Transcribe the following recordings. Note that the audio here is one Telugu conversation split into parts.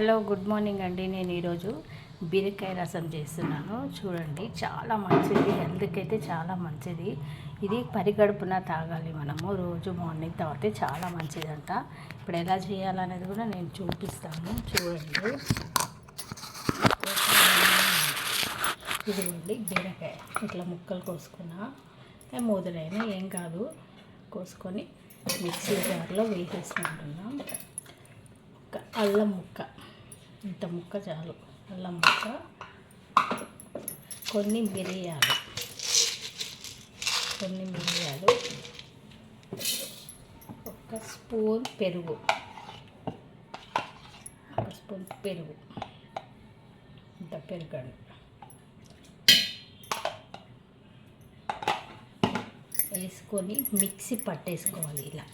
హలో గుడ్ మార్నింగ్ అండి. నేను ఈరోజు బీరకాయ రసం చేస్తున్నాను. చూడండి చాలా మంచిది. హెల్త్కి అయితే చాలా మంచిది. ఇది పరిగడుపున తాగాలి మనము. రోజు మార్నింగ్ తాగితే చాలా మంచిదంట. ఇప్పుడు ఎలా చేయాలనేది కూడా నేను చూపిస్తాను. చూడండి. ఇదిగోండి బీరకాయ. ఇట్లా ముక్కలు కోసుకున్నా. మొదలైన ఏం కాదు. కోసుకొని మిక్సీ జార్లో వేసేసుకుంటున్నాం. ఒక అల్లం ముక్క. ఇంత ముక్క చాలు. అల్లం ముక్క కొన్ని మిరియాలు. కొన్ని మిరియాలు. ఒక స్పూన్ పెరుగు. ఒక స్పూన్ పెరుగు. ఇంత పెరుగండి. వేసుకొని మిక్సీ పట్టేసుకోవాలి ఇలా.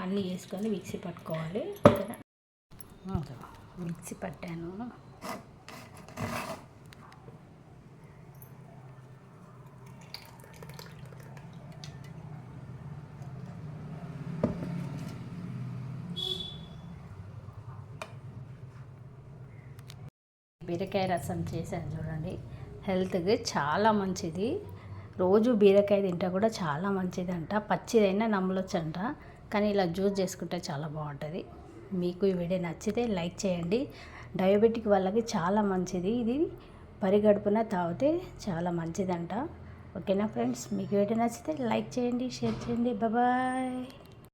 అన్నీ వేసుకొని మిక్సీ పట్టుకోవాలి. మిక్సీ పట్టాను. బీరకాయ రసం చేశాను చూడండి. హెల్త్కి చాలా మంచిది. రోజు బీరకాయ తింటే కూడా చాలా మంచిదంట. పచ్చిదైనా నమ్మలొచ్చంట కానీ ఇలా జ్యూస్ చేసుకుంటే చాలా బాగుంటుంది. మీకు ఈ వీడియో నచ్చితే లైక్ చేయండి. డయాబెటిక్ వాళ్ళకి చాలా మంచిది. ఇది పరిగడుపున తాగితే చాలా మంచిదంట. ఓకేనా ఫ్రెండ్స్? మీకు వీడియో నచ్చితే లైక్ చేయండి షేర్ చేయండి. బాయ్.